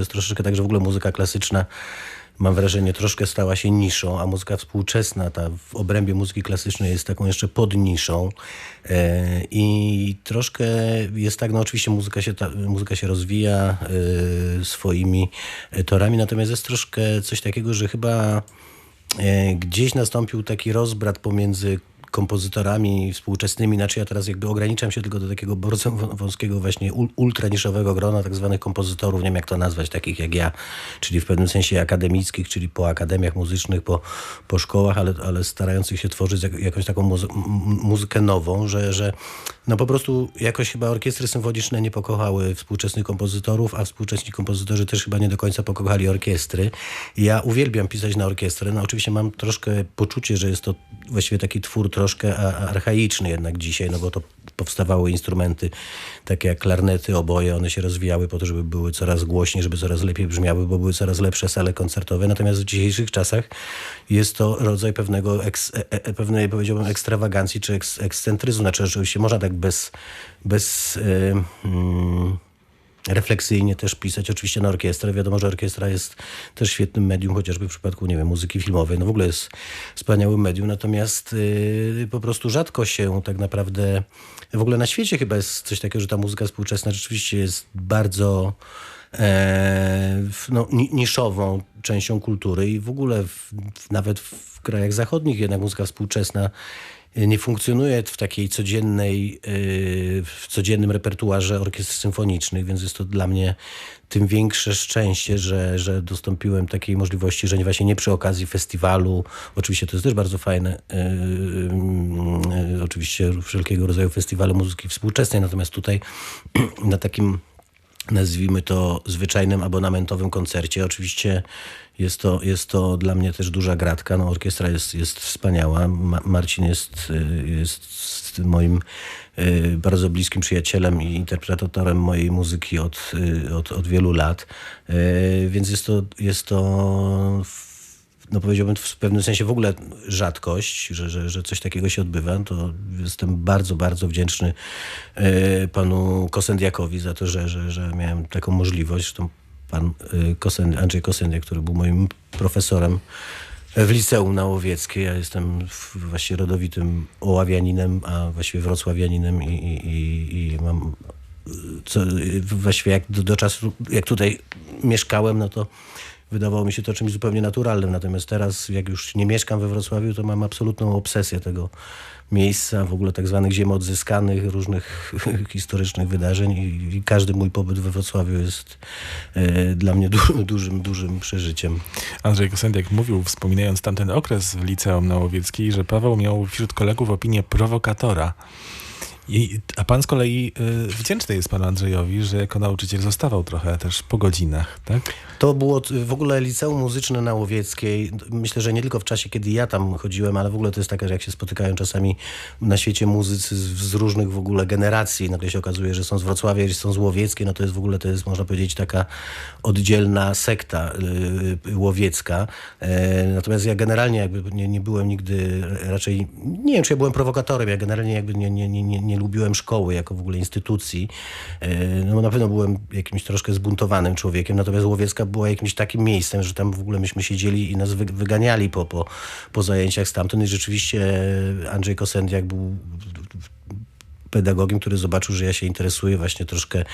jest troszeczkę tak, że w ogóle muzyka klasyczna mam wrażenie, troszkę stała się niszą, a muzyka współczesna, ta w obrębie muzyki klasycznej jest taką jeszcze podniszą. E, I troszkę jest tak, no oczywiście muzyka się, ta, muzyka się rozwija e, swoimi torami, natomiast jest troszkę coś takiego, że chyba e, gdzieś nastąpił taki rozbrat pomiędzy kompozytorami współczesnymi, znaczy ja teraz jakby ograniczam się tylko do takiego bardzo wąskiego właśnie ultraniszowego grona tak zwanych kompozytorów, nie wiem jak to nazwać, takich jak ja, czyli w pewnym sensie akademickich, czyli po akademiach muzycznych, po, po szkołach, ale, ale starających się tworzyć jakąś taką muzy muzykę nową, że, że no po prostu jakoś chyba orkiestry symfoniczne nie pokochały współczesnych kompozytorów, a współczesni kompozytorzy też chyba nie do końca pokochali orkiestry. Ja uwielbiam pisać na orkiestrę, no oczywiście mam troszkę poczucie, że jest to właściwie taki twór troszkę archaiczny jednak dzisiaj, no bo to powstawały instrumenty takie jak klarnety, oboje, one się rozwijały po to, żeby były coraz głośniej, żeby coraz lepiej brzmiały, bo były coraz lepsze sale koncertowe. Natomiast w dzisiejszych czasach jest to rodzaj pewnego, eks, e, e, pewnej powiedziałbym ekstrawagancji czy eks, ekscentryzmu. Znaczy oczywiście można tak bez, bez yy, yy, refleksyjnie też pisać, oczywiście na orkiestrę. Wiadomo, że orkiestra jest też świetnym medium, chociażby w przypadku, nie wiem, muzyki filmowej. No w ogóle jest wspaniałym medium, natomiast yy, po prostu rzadko się tak naprawdę, w ogóle na świecie chyba jest coś takiego, że ta muzyka współczesna rzeczywiście jest bardzo no, niszową częścią kultury i w ogóle w, nawet w krajach zachodnich jednak muzyka współczesna nie funkcjonuje w takiej codziennej, y, w codziennym repertuarze orkiestr symfonicznych, więc jest to dla mnie tym większe szczęście, że, że dostąpiłem takiej możliwości, że nie właśnie nie przy okazji festiwalu, oczywiście to jest też bardzo fajne, oczywiście wszelkiego rodzaju festiwale muzyki współczesnej, natomiast tutaj na takim nazwijmy to zwyczajnym abonamentowym koncercie. Oczywiście jest to, jest to dla mnie też duża gratka. No, orkiestra jest, jest wspaniała. Ma Marcin jest, jest moim y, bardzo bliskim przyjacielem i interpretatorem mojej muzyki od, y, od, od wielu lat. Y, więc jest to, jest to no powiedziałbym w pewnym sensie w ogóle rzadkość, że, że, że coś takiego się odbywa, to jestem bardzo, bardzo wdzięczny panu Kosendiakowi za to, że, że, że miałem taką możliwość. Zresztą pan y, Kosen, Andrzej Kosendiak, który był moim profesorem w liceum na Łowieckiej. Ja jestem właściwie rodowitym oławianinem, a właściwie wrocławianinem i, i, i, mam co, właściwie jak do, do czasu, jak tutaj mieszkałem, no to wydawało mi się to czymś zupełnie naturalnym. Natomiast teraz, jak już nie mieszkam we Wrocławiu, to mam absolutną obsesję tego miejsca, w ogóle tak zwanych ziem odzyskanych, różnych historycznych wydarzeń i, i, każdy mój pobyt we Wrocławiu jest e, dla mnie du dużym, dużym przeżyciem. Andrzej Kosendiak mówił, wspominając tamten okres w liceum na Łowieckiej, że Paweł miał wśród kolegów opinię prowokatora. I, a pan z kolei y, wdzięczny jest panu Andrzejowi, że jako nauczyciel zostawał trochę też po godzinach, tak? To było w ogóle liceum muzyczne na Łowieckiej. Myślę, że nie tylko w czasie, kiedy ja tam chodziłem, ale w ogóle to jest takie, że jak się spotykają czasami na świecie muzycy z, z różnych w ogóle generacji, nagle się okazuje, że są z Wrocławia, że są z Łowieckiej, no to jest w ogóle, to jest można powiedzieć taka oddzielna sekta y, łowiecka. E, natomiast ja generalnie jakby nie, nie byłem nigdy raczej, nie wiem, czy ja byłem prowokatorem, ja generalnie jakby nie, nie, nie, nie lubiłem szkoły jako w ogóle instytucji. E, no na pewno byłem jakimś troszkę zbuntowanym człowiekiem, natomiast Łowiecka była jakimś takim miejscem, że tam w ogóle myśmy siedzieli i nas wyganiali po, po, po zajęciach stamtąd i rzeczywiście Andrzej Kosendiak był pedagogiem, który zobaczył, że ja się interesuję właśnie troszkę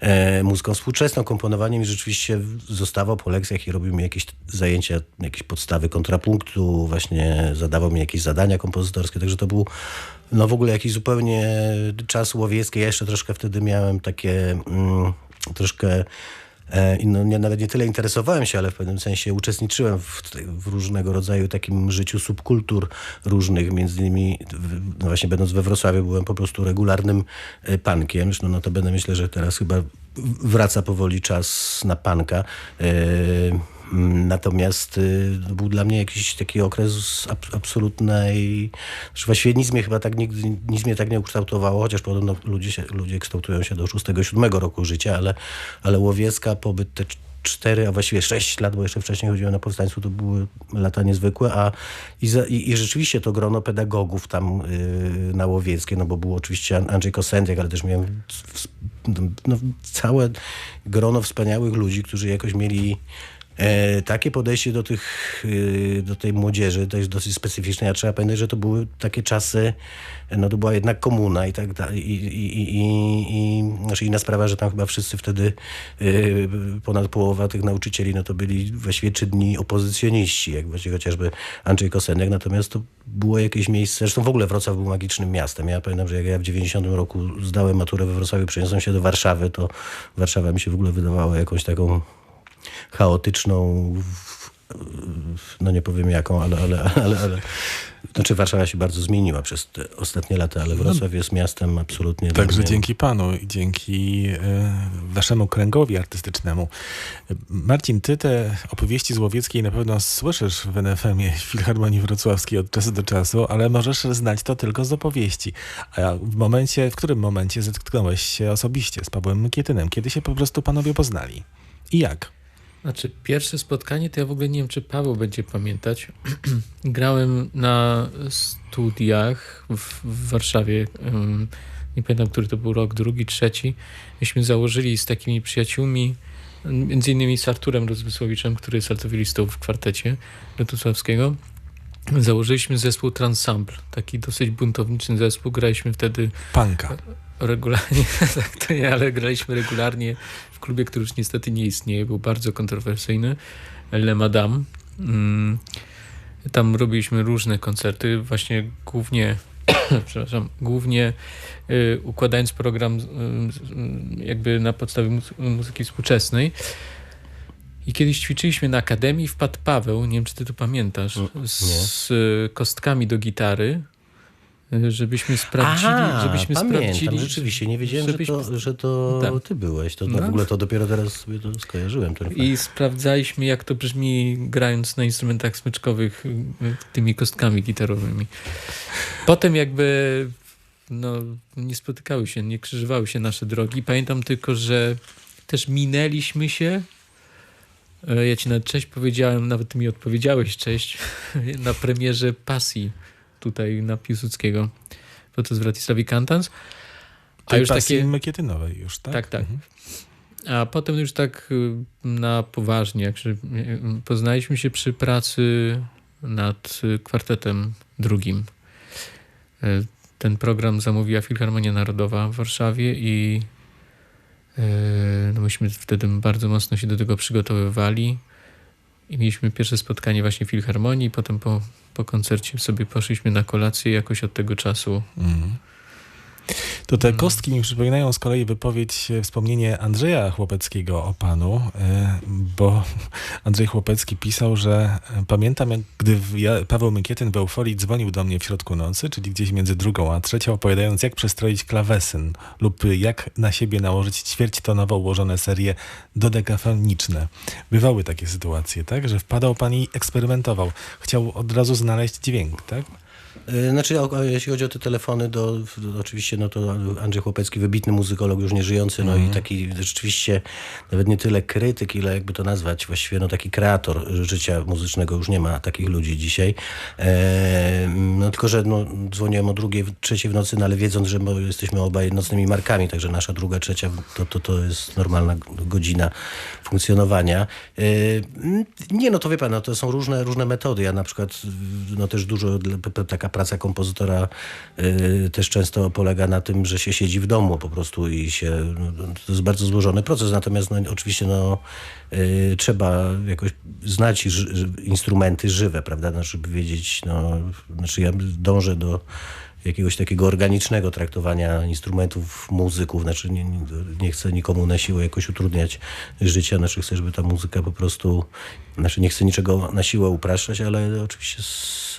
e, muzyką współczesną, komponowaniem i rzeczywiście zostawał po lekcjach i robił mi jakieś zajęcia, jakieś podstawy kontrapunktu, właśnie zadawał mi jakieś zadania kompozytorskie, także to był no w ogóle jakiś zupełnie czas łowiecki. Ja jeszcze troszkę wtedy miałem takie mm, troszkę e, no, nie, nawet nie tyle interesowałem się, ale w pewnym sensie uczestniczyłem w, w, różnego rodzaju takim życiu subkultur różnych. Między innymi, no właśnie będąc we Wrocławiu, byłem po prostu regularnym e, pankiem. Zresztą no to będę myślę, że teraz chyba wraca powoli czas na panka. E, Natomiast y, był dla mnie jakiś taki okres ab, absolutnej... Znaczy właściwie nic mnie chyba tak nigdy, nic mnie tak nie ukształtowało, chociaż podobno ludzie, się, ludzie kształtują się do 6-7 roku życia, ale, ale łowiecka pobyt te cztery, a właściwie sześć lat, bo jeszcze wcześniej chodziłem na powstańcu, to były lata niezwykłe, a i, za, i, i rzeczywiście to grono pedagogów tam yy, na Łowieckiej, no bo był oczywiście Andrzej Kosendiak, ale też miałem no, całe grono wspaniałych ludzi, którzy jakoś mieli E, takie podejście do, tych, e, do tej młodzieży to jest dosyć specyficzne. Ja trzeba pamiętać, że to były takie czasy, no to była jednak komuna i tak dalej. I, i, i, i, znaczy inna sprawa, że tam chyba wszyscy wtedy, e, ponad połowa tych nauczycieli, no to byli właściwie dni opozycjoniści, jak chociażby Andrzej Kosenek. Natomiast to było jakieś miejsce, zresztą w ogóle Wrocław był magicznym miastem. Ja pamiętam, że jak ja w 90 roku zdałem maturę we Wrocławiu, przeniosłem się do Warszawy, to Warszawa mi się w ogóle wydawała jakąś taką chaotyczną, no nie powiem jaką, ale, ale, ale, ale znaczy Warszawa się bardzo zmieniła przez te ostatnie lata, ale Wrocław jest miastem absolutnie... Także mnie... dzięki panu i dzięki y, waszemu kręgowi artystycznemu. Marcin, ty te opowieści z Łowieckiej na pewno słyszysz w NFM-ie Filharmonii Wrocławskiej od czasu do czasu, ale możesz znać to tylko z opowieści. A w momencie, w którym momencie zetknąłeś się osobiście z Pawłem Mykietynem? Kiedy się po prostu panowie poznali? I jak? Znaczy, pierwsze spotkanie to ja w ogóle nie wiem, czy Paweł będzie pamiętać. Grałem na studiach w, w Warszawie. nie pamiętam, który to był rok, drugi, trzeci. Myśmy założyli z takimi przyjaciółmi, między innymi z Arturem Rozmysłowiczem, który jest altowilistą w kwartecie Lotosławskiego. Założyliśmy zespół Transample, taki dosyć buntowniczy zespół. Graliśmy wtedy... Panka regularnie, tak to nie, ale graliśmy regularnie w klubie, który już niestety nie istnieje, był bardzo kontrowersyjny, Le Madame. Mm, tam robiliśmy różne koncerty, właśnie głównie, przepraszam, głównie y, układając program y, y, jakby na podstawie muzyki współczesnej. I kiedyś ćwiczyliśmy na akademii, wpadł Paweł, nie wiem czy ty to pamiętasz, z, z kostkami do gitary żebyśmy sprawdzili, Aha, żebyśmy pamiętam, sprawdzili. rzeczywiście, nie wiedziałem, żebyśmy... że to, że to tak. ty byłeś. To, no. W ogóle to dopiero teraz sobie to skojarzyłem. Ten I sprawdzaliśmy, jak to brzmi grając na instrumentach smyczkowych y, tymi kostkami gitarowymi. Potem jakby no, nie spotykały się, nie krzyżowały się nasze drogi. Pamiętam tylko, że też minęliśmy się e, ja ci na cześć powiedziałem, nawet mi odpowiedziałeś cześć na premierze Pasji tutaj na Piłsudskiego podczas Wratisławi Kantans. A już takie Mekietynowej już, tak? Tak, tak. Mhm. A potem już tak y, na poważnie, jak y, poznaliśmy się przy pracy nad y, kwartetem drugim. Ten program zamówiła Filharmonia Narodowa w Warszawie i no myśmy wtedy bardzo mocno się do tego przygotowywali. I mieliśmy pierwsze spotkanie właśnie w Filharmonii, potem po, po koncercie sobie poszliśmy na kolację jakoś od tego czasu. Mm. To te kostki mi przypominają z kolei wypowiedź, e, wspomnienie Andrzeja Chłopeckiego o panu, e, bo Andrzej Chłopecki pisał, że e, pamiętam, jak gdy Paweł Mykietyn w euforii dzwonił do mnie w środku nocy, czyli gdzieś między drugą a trzecią, opowiadając, jak przestroić klawesyn lub jak na siebie nałożyć ćwierćtonowo ułożone serie dodekafoniczne. Bywały takie sytuacje, tak? Że wpadał pan i eksperymentował. Chciał od razu znaleźć dźwięk, tak? E, znaczy, jeśli chodzi o te telefony, to, oczywiście no to Andrzej Chłopecki, wybitny muzykolog, już nie żyjący, no mm. i mhm. taki rzeczywiście nawet nie tyle krytyk, ile jakby to nazwać, właściwie no taki kreator życia muzycznego, już nie ma takich ludzi dzisiaj. E, no tylko, że no, dzwoniłem o drugiej, trzeciej w nocy, no ale wiedząc, że jesteśmy obaj nocnymi markami, także nasza druga, trzecia to, to, to jest normalna godzina funkcjonowania. E, nie, no to wie pan, no, to są różne, różne metody. Ja na przykład no też dużo taka praca kompozytora y, też często polega na tym, że się siedzi w domu po prostu i się, no, to jest bardzo złożony proces, natomiast no, oczywiście no, y, trzeba jakoś znać ży, instrumenty żywe, prawda, no, żeby wiedzieć, no, znaczy ja dążę do jakiegoś takiego organicznego traktowania instrumentów, muzyków. Znaczy nie, nie, chcę nikomu na siłę jakoś utrudniać życia. Znaczy chcę, żeby ta muzyka po prostu... Znaczy nie chcę niczego na siłę upraszczać, ale oczywiście z,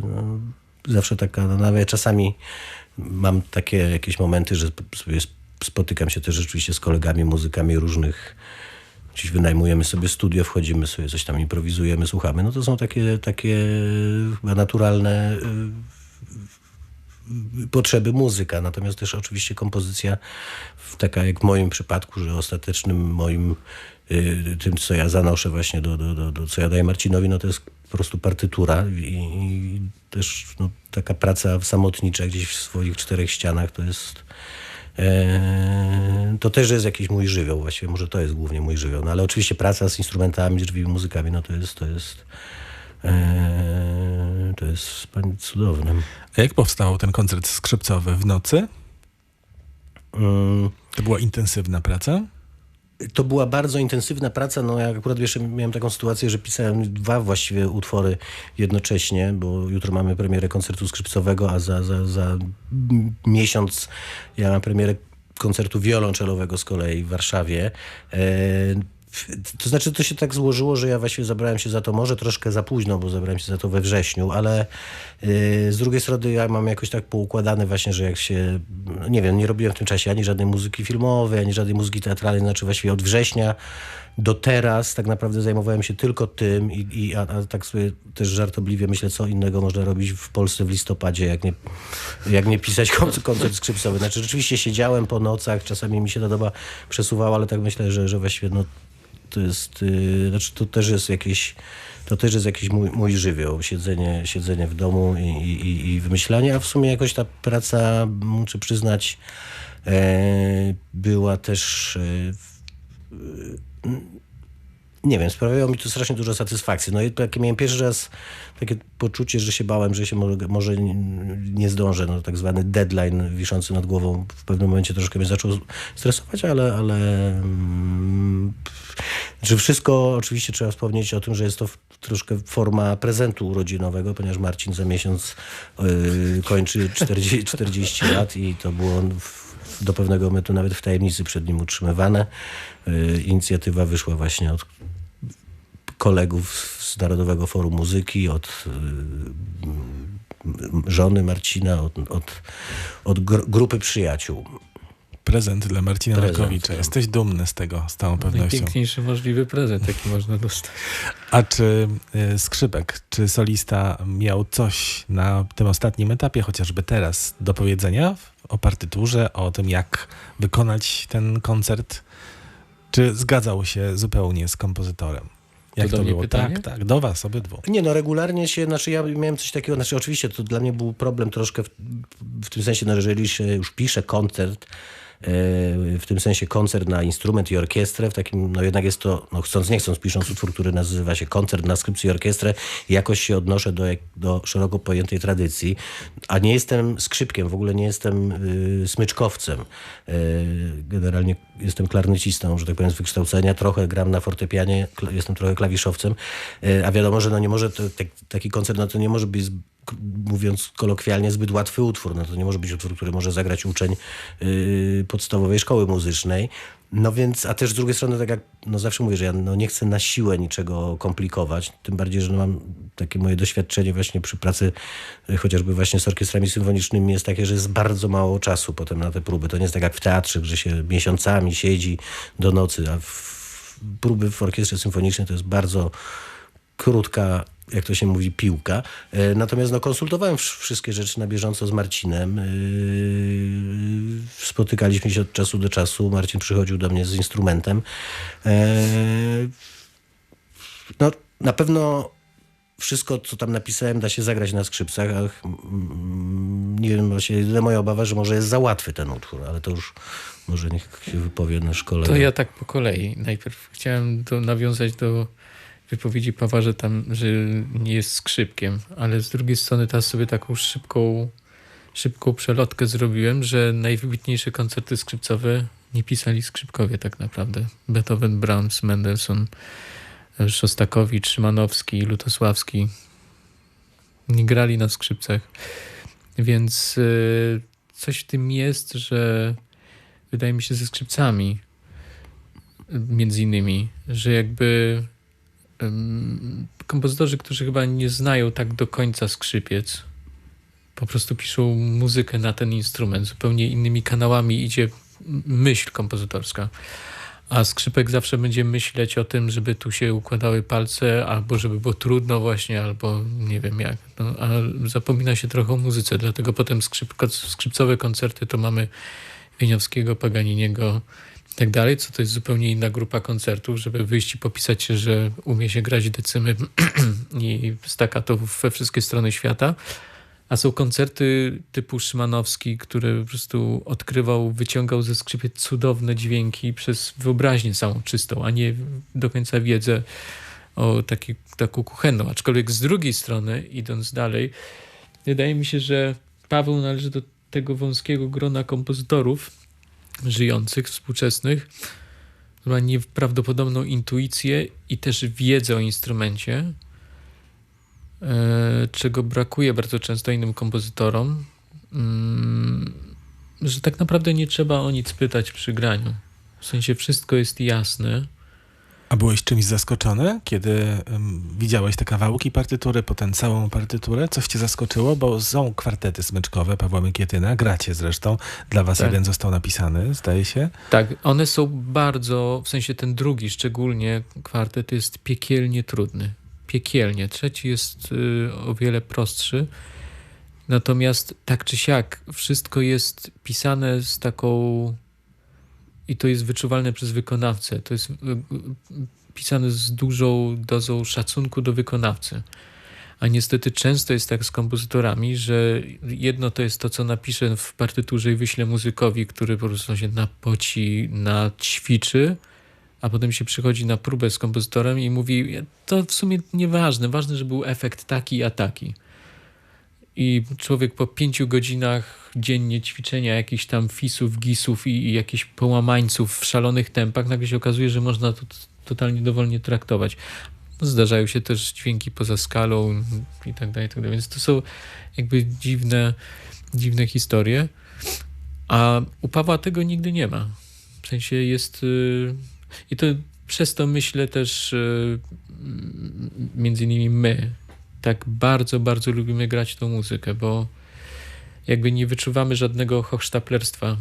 no, zawsze taka... No, nawet czasami mam takie jakieś momenty, że sobie spotykam się też rzeczywiście z kolegami, muzykami różnych Dziś wynajmujemy sobie studio, wchodzimy sobie, coś tam improwizujemy, słuchamy. No to są takie, takie naturalne potrzeby muzyka, natomiast też oczywiście kompozycja taka jak w moim przypadku, że ostatecznym moim y, tym, co ja zanoszę właśnie do, do, do, do co ja daję Marcinowi, no to jest po prostu partytura i, i też no, taka praca samotnicza gdzieś w swoich czterech ścianach to jest E, to też jest jakiś mój żywioł, właściwie może to jest głównie mój żywioł, no ale oczywiście praca z instrumentami, z żywymi muzykami, no to jest, to jest, e, to jest cudowne. A jak powstał ten koncert skrzypcowy w nocy? Mm, To była intensywna praca? To była bardzo intensywna praca. No ja akurat jeszcze miałem taką sytuację, że pisałem dwa właściwie utwory jednocześnie, bo jutro mamy premierę koncertu skrzypcowego, a za, za, za miesiąc ja mam premierę koncertu wiolonczelowego z kolei w Warszawie. To znaczy, to się tak złożyło, że ja właściwie zabrałem się za to może troszkę za późno, bo zabrałem się za to we wrześniu, ale e, z drugiej strony ja mam jakoś tak poukładane właśnie, że jak się, nie wiem, nie robiłem w tym czasie ani żadnej muzyki filmowej, ani żadnej muzyki teatralnej, znaczy właściwie od września do teraz tak naprawdę zajmowałem się tylko tym i, i a, a tak sobie też żartobliwie myślę, co innego można robić w Polsce w listopadzie, jak nie, jak nie pisać kon- koncert skrzypcowy. Znaczy rzeczywiście siedziałem po nocach, czasami mi się ta doba przesuwała, ale tak myślę, że, że właściwie no, to jest, yy, znaczy to też jest jakieś, to też jest jakiś mój, mój żywioł, siedzenie, siedzenie w domu i, i, i wymyślanie, a w sumie jakoś ta praca, muszę przyznać, e, była też e, nie wiem, sprawiało mi to strasznie dużo satysfakcji. No i takie miałem pierwszy raz takie poczucie, że się bałem, że się może, może nie zdążę. No, tak zwany deadline wiszący nad głową w pewnym momencie troszkę mnie zaczął stresować, ale, ale mm, że wszystko oczywiście trzeba wspomnieć o tym, że jest to troszkę forma prezentu urodzinowego, ponieważ Marcin za miesiąc yy, kończy 40, 40 lat i to było do pewnego momentu nawet w tajemnicy przed nim utrzymywane. Yy, inicjatywa wyszła właśnie od kolegów z Narodowego Forum Muzyki, od y, żony Marcina, od, od, od gr- grupy przyjaciół. Prezent dla Marcina Prezent, Markowicza. tak. Jesteś dumny z tego, z całą pewnością. Najpiękniejszy możliwy prezent, jaki można dostać. A czy y, skrzypek, czy solista miał coś na tym ostatnim etapie, chociażby teraz, do powiedzenia o partyturze, o tym, jak wykonać ten koncert? Czy zgadzał się zupełnie z kompozytorem? Jak to, mnie było? pytanie? Tak, tak, do was obydwu. Nie no, regularnie się, znaczy ja miałem coś takiego, znaczy oczywiście to dla mnie był problem troszkę w, w tym sensie, no jeżeli się już pisze koncert, w tym sensie koncert na instrument i orkiestrę, w takim, no jednak jest to, no chcąc nie chcąc, pisząc utwór, który nazywa się koncert na skrzypcu i orkiestrę, jakoś się odnoszę do, do szeroko pojętej tradycji, a nie jestem skrzypkiem, w ogóle nie jestem y, smyczkowcem. Y, generalnie jestem klarnecistą, że tak powiem, z wykształcenia, trochę gram na fortepianie, jestem trochę klawiszowcem, y, a wiadomo, że no nie może, to, tak, taki koncert, no to nie może być mówiąc kolokwialnie, zbyt łatwy utwór. No to nie może być utwór, który może zagrać uczeń yy, podstawowej szkoły muzycznej. No więc, a też z drugiej strony, tak jak no zawsze mówię, że ja no nie chcę na siłę niczego komplikować, tym bardziej, że no mam takie moje doświadczenie właśnie przy pracy y, chociażby właśnie z orkiestrami symfonicznymi jest takie, że jest bardzo mało czasu potem na te próby. To nie jest tak jak w teatrze, że się miesiącami siedzi do nocy, a w, próby w orkiestrze symfonicznej to jest bardzo krótka, jak to się mówi, piłka. E, Natomiast no, konsultowałem wsz- wszystkie rzeczy na bieżąco z Marcinem. Yy, Spotykaliśmy się od czasu do czasu. Marcin przychodził do mnie z instrumentem. E, No, na pewno wszystko, co tam napisałem, da się zagrać na skrzypcach. Ach, nie wiem, właśnie moja obawa, że może jest za łatwy ten utwór, ale to już może niech się wypowie nasz kolega. To ja tak po kolei. Najpierw chciałem do, nawiązać do wypowiedzi Pawła, że tam, że nie jest skrzypkiem, ale z drugiej strony teraz sobie taką szybką, szybką przelotkę zrobiłem, że najwybitniejsze koncerty skrzypcowe nie pisali skrzypkowie tak naprawdę. Beethoven, Brahms, Mendelssohn, Szostakowicz, Szymanowski, Lutosławski nie grali na skrzypcach. Więc y, coś w tym jest, że wydaje mi się ze skrzypcami między innymi, że jakby kompozytorzy, którzy chyba nie znają tak do końca skrzypiec, po prostu piszą muzykę na ten instrument, zupełnie innymi kanałami idzie myśl kompozytorska. A skrzypek zawsze będzie myśleć o tym, żeby tu się układały palce, albo żeby było trudno właśnie, albo nie wiem jak. No, a zapomina się trochę o muzyce, dlatego potem skrzypko, skrzypcowe koncerty to mamy Wieniawskiego, Paganiniego tak dalej, co to jest zupełnie inna grupa koncertów, żeby wyjść i popisać się, że umie się grać decymy i staccato we wszystkie strony świata. A są koncerty typu Szymanowski, który po prostu odkrywał, wyciągał ze skrzypiec cudowne dźwięki przez wyobraźnię całą czystą, a nie do końca wiedzę o taki, taką kuchenną. Aczkolwiek z drugiej strony, idąc dalej, wydaje mi się, że Paweł należy do tego wąskiego grona kompozytorów żyjących, współczesnych, który ma nieprawdopodobną intuicję i też wiedzę o instrumencie, e, czego brakuje bardzo często innym kompozytorom, mm, że tak naprawdę nie trzeba o nic pytać przy graniu. W sensie wszystko jest jasne. A byłeś czymś zaskoczony, kiedy um, widziałeś te kawałki partytury, potem całą partyturę? Coś cię zaskoczyło? Bo są kwartety smyczkowe Pawła Mykietyna, gracie zresztą. Dla was Tak. jeden został napisany, zdaje się. Tak, one są bardzo, w sensie ten drugi szczególnie kwartet jest piekielnie trudny. Piekielnie. Trzeci jest y, o wiele prostszy. Natomiast tak czy siak, wszystko jest pisane z taką i to jest wyczuwalne przez wykonawcę. To jest y, y, pisane z dużą dozą szacunku do wykonawcy. A niestety często jest tak z kompozytorami, że jedno to jest to, co napiszę w partyturze i wyślę muzykowi, który po prostu się napoci, naćwiczy, a potem się przychodzi na próbę z kompozytorem i mówi, to w sumie nieważne, ważne, że był efekt taki, a taki. I człowiek po pięciu godzinach dziennie ćwiczenia jakichś tam fisów, gisów i, i jakichś połamańców w szalonych tempach, nagle się okazuje, że można to totalnie dowolnie traktować. Zdarzają się też dźwięki poza skalą i tak dalej, i tak dalej. Więc to są jakby dziwne, dziwne historie. A u Pawła tego nigdy nie ma. W sensie jest... y, I to przez to myślę też y, m, między innymi my tak bardzo, bardzo lubimy grać tą muzykę, bo jakby nie wyczuwamy żadnego hochsztaplerstwa